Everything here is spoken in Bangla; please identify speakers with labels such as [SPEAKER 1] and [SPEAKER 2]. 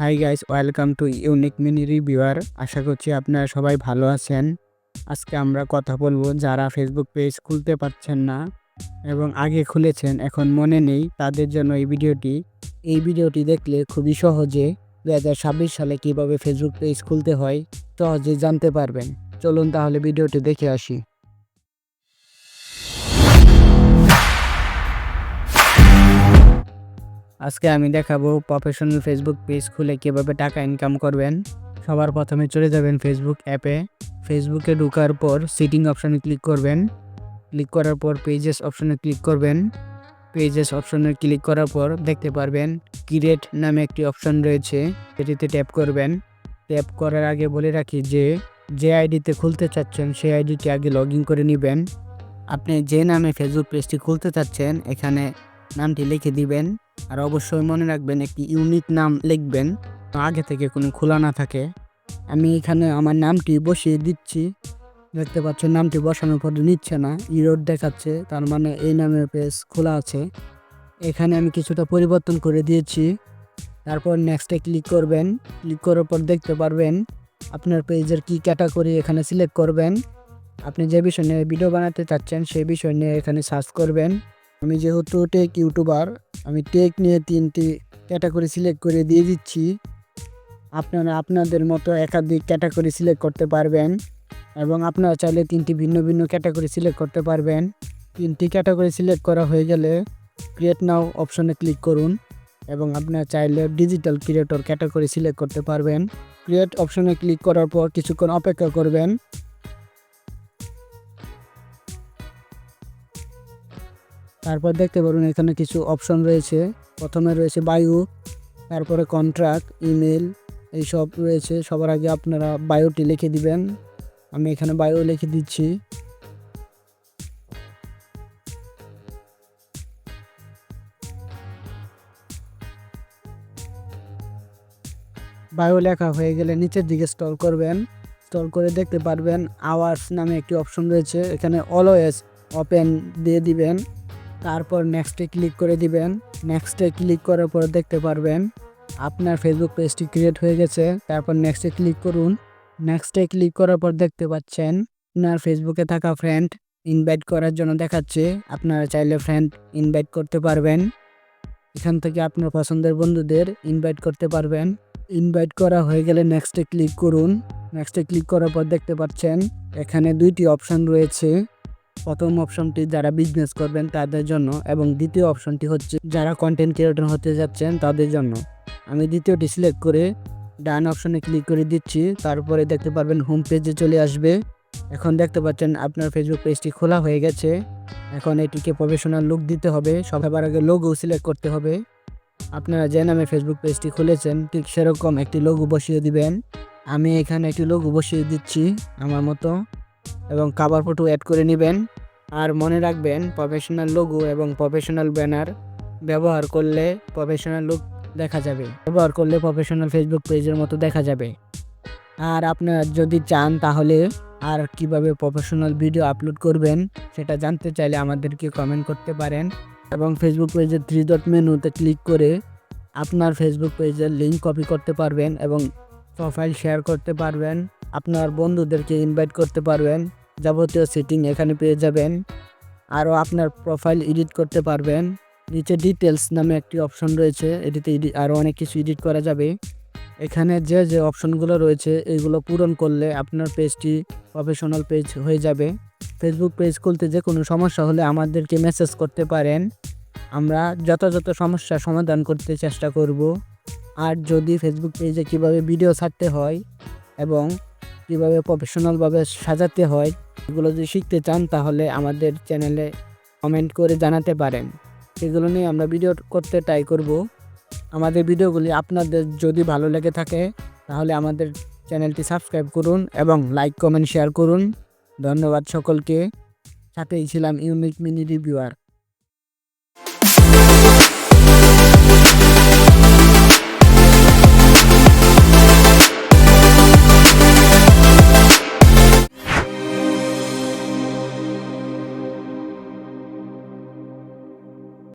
[SPEAKER 1] Hi guys welcome to unique mini reviewer আশা করছি আপনারা সবাই ভালো আছেন। আজকে আমরা কথা বলব যারা ফেসবুক পেজ খুলতে পারছেন না এবং আগে খুলেছেন, এখন মনে নেই, তাদের জন্য এই ভিডিওটি। এই ভিডিওটি দেখলে খুবই সহজে দু হাজার ছাব্বিশ সালে কীভাবে ফেসবুক পেজ খুলতে হয় সহজে জানতে পারবেন। চলুন তাহলে ভিডিওটি দেখে আসি। আজকে আমি দেখাবো প্রফেশনাল ফেসবুক পেজ খুলে কীভাবে টাকা ইনকাম করবেন। সবার প্রথমে চলে যাবেন ফেসবুক অ্যাপে ফেসবুকে ঢোকার পর সিটিং অপশানে ক্লিক করবেন। ক্লিক করার পর পেজেস অপশানে ক্লিক করবেন। পেজেস অপশানে ক্লিক করার পর দেখতে পারবেন ক্রিয়েট নামে একটি অপশান রয়েছে, সেটিতে ট্যাপ করবেন। ট্যাপ করার আগে বলে রাখি যে যে আইডিতে খুলতে চাচ্ছেন, সেই আইডিটি আগে লগ করে নেবেন। আপনি যে নামে ফেসবুক পেজটি খুলতে চাচ্ছেন, এখানে নামটি লিখে দিবেন। আর অবশ্যই মনে রাখবেন, একটি ইউনিক নাম লিখবেন। আগে থেকে কোনো খোলা না থাকে। আমি এখানে আমার নামটি বসিয়ে দিচ্ছি। দেখতে পাচ্ছেন, নামটি বসানোর পর নিচ্ছে না। ইরোড দেখাচ্ছে, তার মানে এই নামের পেজ খোলা আছে। এখানে আমি কিছুটা পরিবর্তন করে দিয়েছি। তারপর নেক্সটে ক্লিক করবেন। ক্লিক করার পর দেখতে পারবেন, আপনার পেজের কি ক্যাটাগরি এখানে সিলেক্ট করবেন। আপনি যে বিষয় নিয়ে ভিডিও বানাতে চাচ্ছেন, সেই বিষয় নিয়ে এখানে সার্চ করবেন। আমি যেহেতু টেক ইউটিউবার আমি টেক নিয়ে তিনটি ক্যাটাগরি সিলেক্ট করে দিয়ে দিচ্ছি। আপনারা আপনাদের মতো একাধিক ক্যাটাগরি সিলেক্ট করতে পারবেন এবং আপনারা চাইলে তিনটি ভিন্ন ভিন্ন ক্যাটাগরি সিলেক্ট করতে পারবেন। তিনটি ক্যাটাগরি সিলেক্ট করা হয়ে গেলে ক্রিয়েট নাও অপশনে ক্লিক করুন এবং আপনারা চাইলে ডিজিটাল ক্রিয়েটর ক্যাটাগরি সিলেক্ট করতে পারবেন। ক্রিয়েট অপশনে ক্লিক করার পর কিছুক্ষণ অপেক্ষা করবেন। তারপর দেখতে পারুন, এখানে কিছু অপশন রয়েছে। প্রথমে রয়েছে বায়ু, তারপরে কন্ট্রাক্ট ইমেল এইসব রয়েছে। সবার আগে আপনারা বায়োটি লিখে দিবেন। আমি এখানে বায়ো লিখে দিচ্ছি। বায়ো লেখা হয়ে গেলে নিচের দিকে স্টল করবেন। স্টল করে দেখতে পারবেন আওয়ার্স নামে একটি অপশন রয়েছে। এখানে অলওয়েজ ওপেন দিয়ে দিবেন। তারপর নেক্সটে ক্লিক করে দিবেন। নেক্সটে ক্লিক করার পর দেখতে পারবেন, আপনার ফেসবুক পেজটি ক্রিয়েট হয়ে গেছে। তারপর নেক্সটে ক্লিক করুন। নেক্সটে ক্লিক করার পর দেখতে পাচ্ছেন, আপনার ফেসবুকে থাকা ফ্রেন্ড ইনভাইট করার জন্য দেখাচ্ছে। আপনারা চাইলে ফ্রেন্ড ইনভাইট করতে পারবেন। এখান থেকে আপনার পছন্দের বন্ধুদের ইনভাইট করতে পারবেন। ইনভাইট করা হয়ে গেলে নেক্সটে ক্লিক করুন। নেক্সটে ক্লিক করার পর দেখতে পাচ্ছেন, এখানে দুইটি অপশন রয়েছে। প্রথম অপশনটি যারা বিজনেস করবেন তাদের জন্য এবং দ্বিতীয় অপশনটি হচ্ছে যারা কন্টেন্ট ক্রিয়েটর হতে যাচ্ছেন তাদের জন্য। আমি দ্বিতীয়টি সিলেক্ট করে ডান অপশনে ক্লিক করে দিচ্ছি, তারপরে দেখতে পারবেন হোম পেজে চলে আসবে। এখন দেখতে পাচ্ছেন আপনার ফেসবুক পেজটি খোলা হয়ে গেছে। এখন এটিকে প্রফেশনাল লুক দিতে হবে সবার আগে লোগো সিলেক্ট করতে হবে। আপনারা যে নামে ফেসবুক পেজটি খুলেছেন, ঠিক সেরকম একটি লোগো বসিয়ে দিবেন। আমি এখানে একটি লোগো বসিয়ে দিচ্ছি, আমার মতো। এবং কাভার ফটো অ্যাড করে নেবেন। আর মনে রাখবেন প্রফেশনাল লোগো এবং প্রফেশনাল ব্যানার ব্যবহার করলে প্রফেশনাল লুক দেখা যাবে। ব্যবহার করলে প্রফেশনাল ফেসবুক পেজের মতো দেখা যাবে। আর আপনারা যদি চান তাহলে আর কীভাবে প্রফেশনাল ভিডিও আপলোড করবেন, সেটা জানতে চাইলে আমাদেরকে কমেন্ট করতে পারেন। এবং ফেসবুক পেজের থ্রি ডট মেনুতে ক্লিক করে আপনার ফেসবুক পেজের লিঙ্ক কপি করতে পারবেন এবং প্রোফাইল শেয়ার করতে পারবেন, আপনার বন্ধুদেরকে ইনভাইট করতে পারবেন, যাবতীয় সেটিং এখানে পেয়ে যাবেন, আরও আপনার প্রোফাইল এডিট করতে পারবেন। নিচে ডিটেলস নামে একটি অপশন রয়েছে, এটিতে আরও অনেক কিছু এডিট করা যাবে। এখানে যে যে অপশনগুলো রয়েছে, এগুলো পূরণ করলে আপনার পেজটি প্রফেশনাল পেজ হয়ে যাবে। ফেসবুক পেজ খুলতে যে কোনো সমস্যা হলে আমাদেরকে মেসেজ করতে পারেন। আমরা যথাযথ সমস্যার সমাধান করতে চেষ্টা করব। আর যদি ফেসবুক পেজে কীভাবে ভিডিও ছাড়তে হয় এবং কীভাবে প্রফেশনালভাবে সাজাতে হয়, এগুলো যদি শিখতে চান তাহলে আমাদের চ্যানেলে কমেন্ট করে জানাতে পারেন। সেগুলো নিয়ে আমরা ভিডিও করতে ট্রাই করব। আমাদের ভিডিওগুলি আপনাদের যদি ভালো লেগে থাকে, তাহলে আমাদের চ্যানেলটি সাবস্ক্রাইব করুন এবং লাইক কমেন্ট শেয়ার করুন। ধন্যবাদ সকলকে। সাথেই ছিলাম ইউনিক মিনি রিভিউয়ার